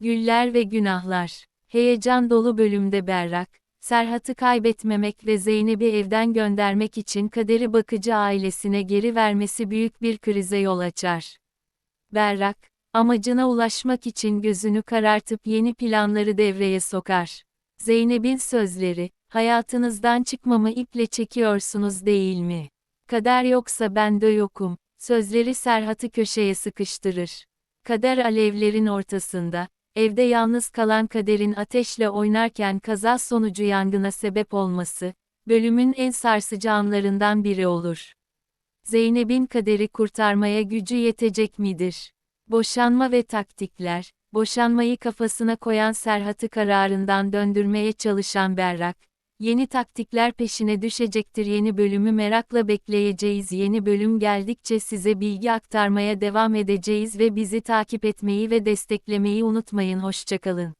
Güller ve günahlar. Heyecan dolu bölümde Berrak, Serhat'ı kaybetmemek ve Zeynep'i evden göndermek için kaderi bakıcı ailesine geri vermesi büyük bir krize yol açar. Berrak, amacına ulaşmak için gözünü karartıp yeni planları devreye sokar. Zeynep'in sözleri, hayatınızdan çıkmamı iple çekiyorsunuz değil mi? Kader yoksa ben de yokum, sözleri Serhat'ı köşeye sıkıştırır. Kader alevlerin ortasında, evde yalnız kalan kaderin ateşle oynarken kaza sonucu yangına sebep olması, bölümün en sarsıcı anlarından biri olur. Zeynep'in kaderi kurtarmaya gücü yetecek midir? Boşanma ve taktikler, boşanmayı kafasına koyan Serhat'ı kararından döndürmeye çalışan Berrak, yeni taktikler peşine düşecektir. Yeni bölümü merakla bekleyeceğiz. Yeni bölüm geldikçe size bilgi aktarmaya devam edeceğiz ve bizi takip etmeyi ve desteklemeyi unutmayın. Hoşçakalın.